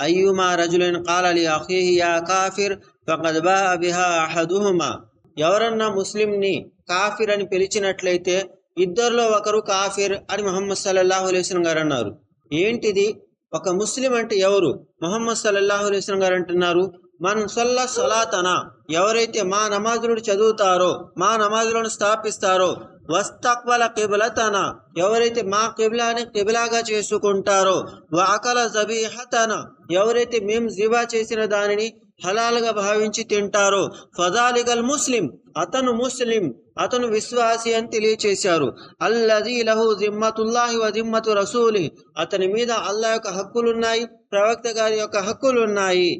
అయ్యుమా రజులైన కాలలి అఖీహి yeah కాఫిర్ ఫకద్ బా బిహా అహదుహుమా ఎవరన్నా ముస్లింని కాఫిర్ అని పిలిచినట్లయితే ఇద్దరిలో ఒకరు కాఫిర్ అని మొహమ్మద్ సల్లల్లాహు అలైస్లం గారు అన్నారు. ఏంటిది? ఒక ముస్లిం అంటే ఎవరు? మొహమ్మద్ సల్లల్లాహు అలైస్లం గారు అంటున్నారు మన సొల్ల సొలాతన? ఎవరైతే మా నమాజులను చదువుతారో మా నమాజులను స్థాపిస్తారో వస్తక్వల కిబలతన ఎవరైతే మా కిబిలాని కిబిలాగా చేసుకుంటారో వాకల జబీహతన ఎవరైతే మేము జీవా చేసిన దానిని హలాలుగా భావించి తింటారో ఫజాలిగల్ ముస్లిం అతను ముస్లిం అతను విశ్వాసి అని తెలియచేశారు. అల్లది లహు జిమ్మతుల్లాహి వ జిమ్మతు రసూలి. అతని మీద అల్లా యొక్క హక్కులున్నాయి ప్రవక్త గారి యొక్క హక్కులున్నాయి.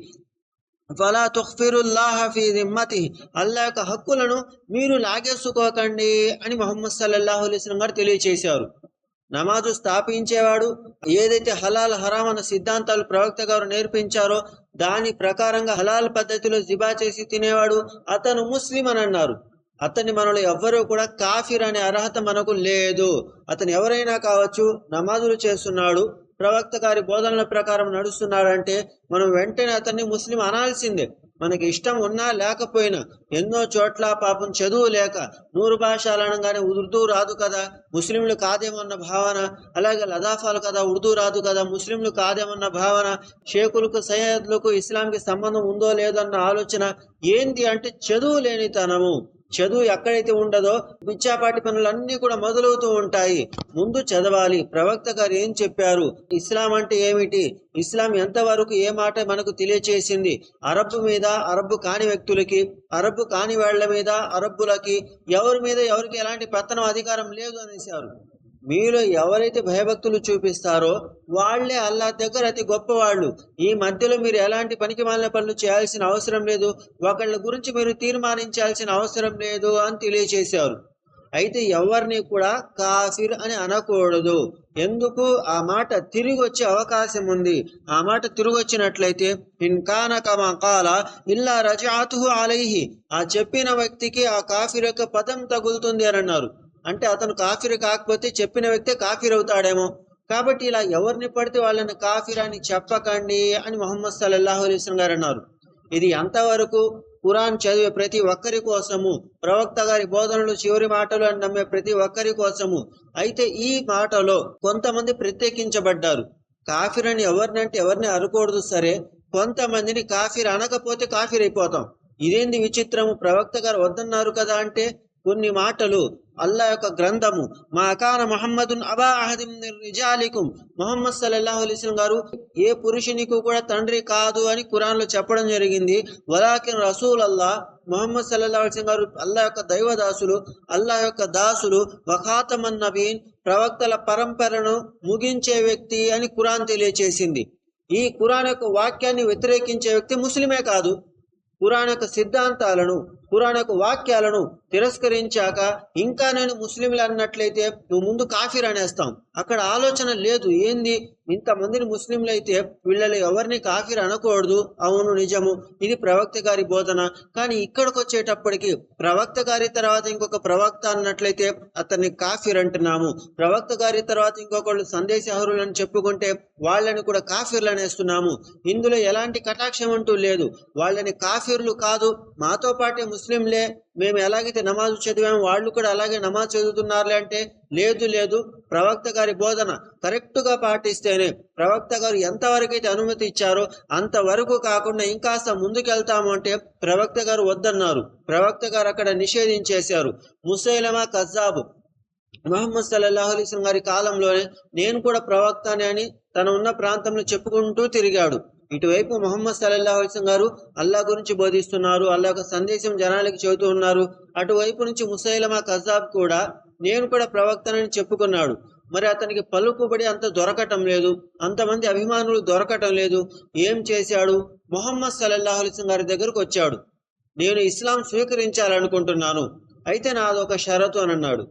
ఫలా తుఖ్ఫిరుల్లాహ ఫీ దిమ్మతి అల్లా యొక్క హక్కులను మీరు లాగేసుకోకండి అని మొహమ్మద్ సల్లల్లాహు అలైస్లం గారు తెలియచేశారు. నమాజు స్థాపించేవాడు ఏదైతే హలాల్ హరామ్ అన్న సిద్ధాంతాలు ప్రవక్త గారు నేర్పించారో దాని ప్రకారంగా హలాల్ పద్ధతిలో జిబా చేసి తినేవాడు అతను ముస్లిం అని అన్నారు. అతన్ని మనలో ఎవ్వరూ కూడా కాఫీర్ అనే అర్హత మనకు లేదు. అతను ఎవరైనా కావచ్చు నమాజులు చేస్తున్నాడు ప్రవక్త గారి బోధనల ప్రకారం నడుస్తున్నాడంటే మనం వెంటనే అతన్ని ముస్లిం అనాల్సిందే. మనకి ఇష్టం ఉన్నా లేకపోయినా ఎన్నో చోట్ల పాపం చదువు లేక నూరు భాషలు అనగానే ఉర్దూ రాదు కదా ముస్లింలు కాదేమన్న భావన అలాగే లదాఫాలు కదా ఉర్దూ రాదు కదా ముస్లింలు కాదేమన్న భావన షేకులకు సయ్యద్లకు ఇస్లాంకి సంబంధం ఉందో లేదన్న ఆలోచన ఏంటి అంటే చదువు లేనితనము. చదువు ఎక్కడైతే ఉండదో పిచ్చాపాటి పనులన్నీ కూడా మొదలవుతూ ఉంటాయి. ముందు చదవాలి. ప్రవక్త గారు ఏం చెప్పారు? ఇస్లాం అంటే ఏమిటి? ఇస్లాం ఎంతవరకు ఏ మాట మనకు తెలియచేసింది? అరబ్బు మీద అరబ్బు కాని వ్యక్తులకి అరబ్బు కాని వాళ్ళ మీద అరబ్బులకి ఎవరి మీద ఎవరికి ఎలాంటి పెత్తనం అధికారం లేదు అనేసారు మీలో ఎవరైతే భయభక్తులు చూపిస్తారో వాళ్ళే అల్లా దగ్గర అతి గొప్పవాళ్ళు. ఈ మధ్యలో మీరు ఎలాంటి పనికి మాలిన పనులు చేయాల్సిన అవసరం లేదు. ఒకళ్ళ గురించి మీరు తీర్మానించాల్సిన అవసరం లేదు అని తెలియచేశారు. అయితే ఎవరిని కూడా కాఫిర్ అని అనకూడదు. ఎందుకు? ఆ మాట తిరిగి వచ్చే అవకాశం ఉంది. ఆ మాట తిరిగి వచ్చినట్లయితే ఇన్కాన కమా కాల ఇల్లా రజాతుహు అలైహి. ఆ చెప్పిన వ్యక్తికి ఆ కాఫిర్ యొక్క పదం తగులుతుంది అని అన్నారు. అంటే అతను కాఫీర్ కాకపోతే చెప్పిన వ్యక్తే కాఫీర్ అవుతాడేమో కాబట్టి ఇలా ఎవరిని పడితే వాళ్ళని కాఫీర్ అని చెప్పకండి అని మొహమ్మద్ సల్లల్లాహు అలీస్లం గారు అన్నారు. ఇది ఎంతవరకు ఖురాన్ చదివే ప్రతి ఒక్కరి కోసము ప్రవక్త గారి బోధనలు చివరి మాటలు అని నమ్మే ప్రతి ఒక్కరి కోసము. అయితే ఈ మాటలో కొంతమంది ప్రత్యేకించబడ్డారు. కాఫీర్ అని ఎవరినంటే ఎవరిని అనకూడదు సరే కొంతమందిని కాఫీర్ అనకపోతే కాఫీర్ అయిపోతాం ఇదేంది విచిత్రము? ప్రవక్త గారు వద్దన్నారు కదా అంటే కొన్ని మాటలు అల్లా యొక్క గ్రంథము. మా కాన మహమ్మదున్ అబా అహదిం రిజాలికుం. మొహమ్మద్ సల్లల్లాహు అలీస్లం గారు ఏ పురుషునికి కూడా తండ్రి కాదు అని కురాన్లో చెప్పడం జరిగింది. వలాకిన్ రసూల్ అల్లా మొహమ్మద్ సల్లల్లాహు అలీస్లం గారు అల్లా యొక్క దైవదాసులు అల్లా యొక్క దాసులు వఖాతమన్ నబీన్ ప్రవక్తల పరంపరను ముగించే వ్యక్తి అని ఖురాన్ తెలియచేసింది. ఈ ఖురాన్ యొక్క వాక్యాన్ని వ్యతిరేకించే వ్యక్తి ముస్లిమే కాదు. ఖురాన్ యొక్క సిద్ధాంతాలను పురాణకు వాక్యాలను తిరస్కరించాక ఇంకా నేను ముస్లింలు అన్నట్లయితే నువ్వు ముందు కాఫీర్ అనేస్తాం. అక్కడ ఆలోచన లేదు. ఏంది? ఇంతమందిని ముస్లింలు అయితే వీళ్ళలో ఎవరిని కాఫీర్ అనకూడదు? అవును నిజము. ఇది ప్రవక్త గారి బోధన. కానీ ఇక్కడికి వచ్చేటప్పటికి ప్రవక్త గారి తర్వాత ఇంకొక ప్రవక్త అన్నట్లయితే అతన్ని కాఫీర్ అంటున్నాము. ప్రవక్త గారి తర్వాత ఇంకొకళ్ళు సందేశహరులు అని చెప్పుకుంటే వాళ్ళని కూడా కాఫీర్లు అనేస్తున్నాము. ఇందులో ఎలాంటి కటాక్షం అంటూ లేదు. వాళ్ళని కాఫీర్లు కాదు. మాతో పాటే ముస్లింలే మేము ఎలాగైతే నమాజ్ చదివాము వాళ్ళు కూడా అలాగే నమాజ్ చదువుతున్నారులే అంటే లేదు లేదు. ప్రవక్త గారి బోధన కరెక్ట్గా పాటిస్తేనే ప్రవక్త గారు ఎంతవరకు అయితే అనుమతి ఇచ్చారో అంతవరకు కాకుండా ఇంకాస్త ముందుకెళ్తాము అంటే ప్రవక్త గారు వద్దన్నారు. ప్రవక్త గారు అక్కడ నిషేధించేశారు. ముసైలమా కజాబు మహమ్మద్ సల్లాహు అలీస్లం గారి కాలంలోనే నేను కూడా ప్రవక్తనే అని తన ఉన్న ప్రాంతంలో చెప్పుకుంటూ తిరిగాడు. ఇటువైపు మొహమ్మద్ సల్లల్లాహు అలైస్ గారు అల్లా గురించి బోధిస్తున్నారు అల్లా సందేశం జనాలకి చెబుతూ ఉన్నారు. అటువైపు నుంచి ముసైలమా కజాబ్ కూడా నేను కూడా ప్రవక్తనని చెప్పుకున్నాడు. మరి అతనికి పలుకుబడి అంత దొరకటం లేదు అంతమంది అభిమానులు దొరకటం లేదు. ఏం చేశాడు? మొహమ్మద్ సల్లల్లాహు అలైస్ గారి దగ్గరకు వచ్చాడు. నేను ఇస్లాం స్వీకరించాలనుకుంటున్నాను అయితే నాదొక షరతు అని అన్నాడు.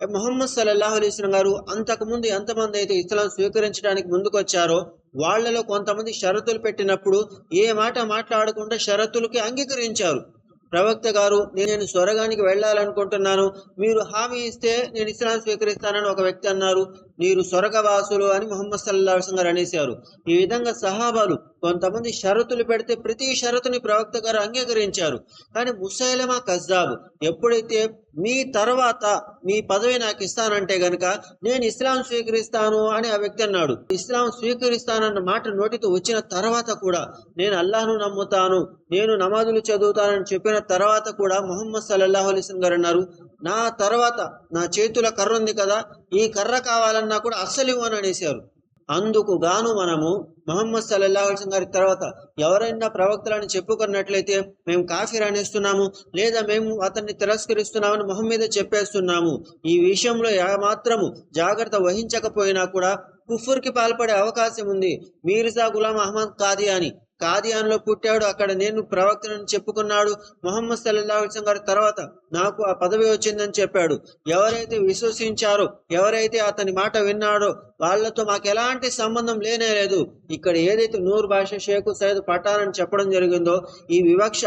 మొహమ్మద్ సల్లల్లాహు అలైస్లం గారు అంతకుముందు ఎంతమంది అయితే ఇస్లాం స్వీకరించడానికి ముందుకొచ్చారో వాళ్ళలో కొంతమంది షరతులు పెట్టినప్పుడు ఏ మాట మాట్లాడకుండా షరతులకి అంగీకరించారు. ప్రవక్త గారు నేను స్వర్గానికి వెళ్ళాలనుకుంటున్నాను. మీరు హామీ ఇస్తే నేను ఇస్లాం స్వీకరిస్తానని ఒక వ్యక్తి అన్నారు. మీరు స్వర్గవాసులు అని మొహమ్మద్ సల్లాహం గారు అనేశారు. ఈ విధంగా సహాబాలు కొంతమంది షరతులు పెడితే ప్రతి షరతుని ప్రవక్త గారు అంగీకరించారు. కానీ ముసైలమా కజ్జాబు ఎప్పుడైతే మీ తర్వాత మీ పదవి నాకు ఇస్తానంటే గనక నేను ఇస్లాం స్వీకరిస్తాను అని ఆ వ్యక్తి అన్నాడు. ఇస్లాం స్వీకరిస్తానన్న మాట నోటితో వచ్చిన తర్వాత కూడా నేను అల్లాహ్ను నమ్ముతాను నేను నమాజులు చదువుతానని చెప్పిన తర్వాత కూడా మొహమ్మద్ సల్లాహు అలీస్లం గారు అన్నారు. నా తర్వాత నా చేతుల కర్ర ఉంది కదా ఈ కర్ర కావాలన్నా కూడా అస్సలు ఇవ్వను అనేసారు అందుకు గాను మనము మహమ్మద్ సల్లల్లా అలైహి గారి తర్వాత ఎవరైనా ప్రవక్తలను చెప్పుకున్నట్లయితే మేము కాఫీర్ అనేస్తున్నాము లేదా మేము అతన్ని తిరస్కరిస్తున్నామని మొహం మీద చెప్పేస్తున్నాము. ఈ విషయంలో ఏమాత్రము జాగ్రత్త వహించకపోయినా కూడా కుఫుర్కి పాల్పడే అవకాశం ఉంది. మీర్జా గులాం అహ్మద్ కాదియాని కాదియాన్లో పుట్టాడు. అక్కడ నేను ప్రవక్తను చెప్పుకున్నాడు. మొహమ్మద్ సల్లాహు గారి తర్వాత నాకు ఆ పదవి వచ్చిందని చెప్పాడు. ఎవరైతే విశ్వసించారో ఎవరైతే అతని మాట విన్నాడో వాళ్ళతో మాకు ఎలాంటి సంబంధం లేనే లేదు. ఇక్కడ ఏదైతే నూరు భాష షేకు సైద్ పఠాన్ చెప్పడం జరిగిందో ఈ వివక్ష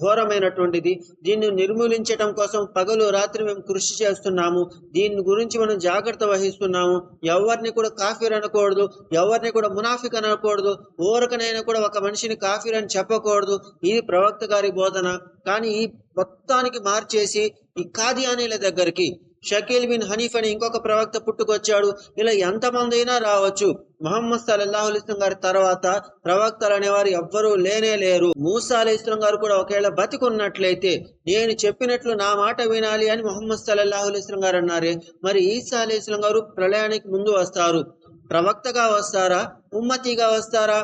ఘోరమైనటువంటిది. దీన్ని నిర్మూలించటం కోసం పగలు రాత్రి మేము కృషి చేస్తున్నాము. దీని గురించి మనం జాగ్రత్త వహిస్తున్నాము. ఎవరిని కూడా కాఫీర్ అనకూడదు ఎవరిని కూడా మునాఫిక్ అనకూడదు ఊరకనైనా కూడా ఒక మనిషిని కాఫీర్ అని చెప్పకూడదు. ఇది ప్రవక్త గారి బోధన. కానీ ఈ మొత్తానికి మార్చేసి ఈ కాదియానీల దగ్గరికి షకీల్ బిన్ హనీఫ్ అని ఇంకొక ప్రవక్త పుట్టుకొచ్చాడు. ఇలా ఎంతమంది అయినా రావచ్చు. మహమ్మద్ సల్లాహు అలీస్లం గారి తర్వాత ప్రవక్తలు అనేవారు ఎవ్వరూ లేనే లేరు. మూసా అలీస్లం గారు కూడా ఒకవేళ బతికున్నట్లయితే నేను చెప్పినట్లు నా మాట వినాలి అని మొహమ్మద్ సల్లాహు అలీస్లం గారు అన్నారే. మరి ఈసా అలీస్లం గారు ప్రళయానికి ముందు వస్తారు. ప్రవక్తగా వస్తారా? ఉమ్మతిగా వస్తారా?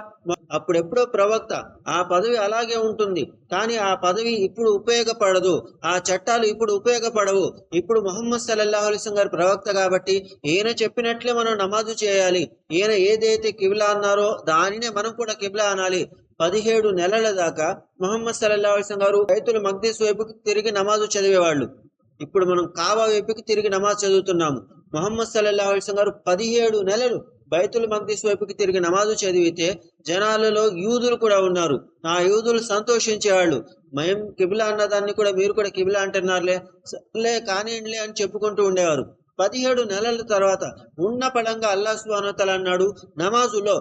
అప్పుడెప్పుడో ప్రవక్త ఆ పదవి అలాగే ఉంటుంది. కానీ ఆ పదవి ఇప్పుడు ఉపయోగపడదు. ఆ చట్టాలు ఇప్పుడు ఉపయోగపడవు. ఇప్పుడు మొహమ్మద్ సల్లల్లాహు అలైస్ గారు ప్రవక్త కాబట్టి ఈయన చెప్పినట్లే మనం నమాజు చేయాలి. ఈయన ఏదైతే కిబ్లా అన్నారో దానినే మనం కూడా కిబ్లా అనాలి. పదిహేడు నెలల దాకా మొహమ్మద్ సల్లల్లాహు అలైస్ గారు రైతులు మగ్దీస్ వైపుకి తిరిగి నమాజు చదివేవాళ్ళు. ఇప్పుడు మనం కావా వైపుకి తిరిగి నమాజ్ చదువుతున్నాము. మొహమ్మద్ సల్లల్లా అలైస్ గారు పదిహేడు నెలలు బైతుల్ మగ్దీస్ వైపుకి తిరిగి నమాజు చదివితే జనాలలో యూదులు కూడా ఉన్నారు. ఆ యూదులు సంతోషించేవాళ్ళు. మయం కిబిలా అన్నదాన్ని కూడా మీరు కూడా కిబిలా అంటున్నారులే లే కానివ్వండిలే అని చెప్పుకుంటూ ఉండేవారు. పదిహేడు నెలల తర్వాత ఉన్న పడంగా అల్లా సుబానతల అన్నాడు నమాజులో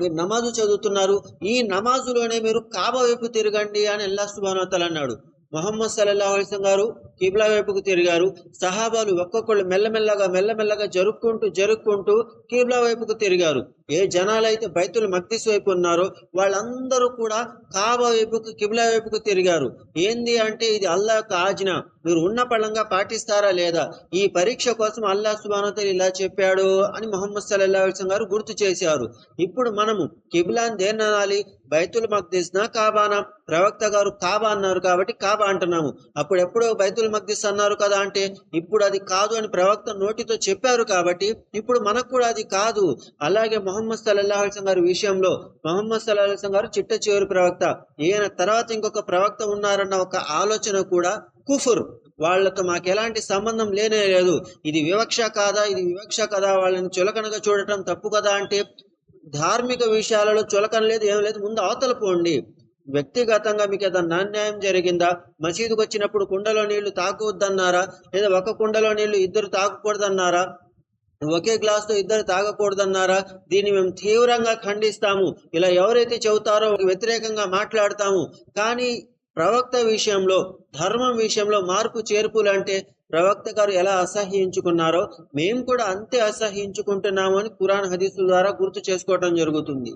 మీరు నమాజు చదువుతున్నారు ఈ నమాజులోనే మీరు కాబ వైపు తిరగండి అని అల్లా సుబానతల అన్నాడు. మొహమ్మద్ సల్లల్లా అలిస్లం గారు కిబ్లా వైపుకు తిరిగారు. సహాబాలు ఒక్కొక్కళ్ళు మెల్లమెల్లగా మెల్లమెల్లగా జరుపుకుంటూ జరుపుకుంటూ కిబ్లా వైపుకు తిరిగారు. ఏ జనాలైతే బైతుల్ మక్దిస్ వైపు ఉన్నారో వాళ్ళందరూ కూడా కాబా వైపుకు కిబ్లా వైపుకు తిరిగారు. ఏంది అంటే ఇది అల్లా యొక్క ఆజ్ఞ. మీరు ఉన్న పళ్ళంగా పాటిస్తారా లేదా? ఈ పరీక్ష కోసం అల్లా సుబానోతలు ఇలా చెప్పాడు అని మొహమ్మద్ సల్లాహు గారు గుర్తు చేశారు. ఇప్పుడు మనము కిబ్లాన్ దేననాలి బైతుల్ మక్దిస్ నా కాబానా? ప్రవక్త గారు కాబా అన్నారు కాబట్టి కాబా అంటున్నాము. అప్పుడు ఎప్పుడో బైతుల్ మక్దిస్ అన్నారు కదా అంటే ఇప్పుడు అది కాదు అని ప్రవక్త నోటితో చెప్పారు కాబట్టి ఇప్పుడు మనకు కూడా అది కాదు. అలాగే మొహమ్మద్ సల్లాహం గారి విషయంలో మొహమ్మద్ సల్లాహం గారు చిట్ట చివరి ప్రవక్త. ఈయన తర్వాత ఇంకొక ప్రవక్త ఉన్నారన్న ఒక ఆలోచన కూడా కుఫుర్. వాళ్ళతో మాకు ఎలాంటి సంబంధం లేనే లేదు. ఇది వివక్ష కాదా? ఇది వివక్ష కదా? వాళ్ళని చులకనగా చూడటం తప్పు కదా అంటే ధార్మిక విషయాలలో చులకన లేదు ఏం లేదు. ముందు అవతల పోండి. వ్యక్తిగతంగా మీకు ఏదన్నా అన్యాయం జరిగిందా? మసీదుకు వచ్చినప్పుడు కుండలో నీళ్ళు తాగవద్దన్నారా లేదా ఒక కుండలో నీళ్ళు ఇద్దరు తాగకూడదన్నారా ఒకే గ్లాస్తో ఇద్దరు తాగకూడదన్నారా? దీన్ని మేము తీవ్రంగా ఖండిస్తాము. ఇలా ఎవరైతే చెబుతారో వ్యతిరేకంగా మాట్లాడతాము. కానీ ప్రవక్త విషయంలో ధర్మం విషయంలో మార్పు చేర్పులు అంటే ప్రవక్త గారు ఎలా అసహ్యించుకున్నారో మేము కూడా అంతే అసహ్యించుకుంటున్నాము అని కురాన్ హదీసుల ద్వారా గుర్తు చేసుకోవటం జరుగుతుంది.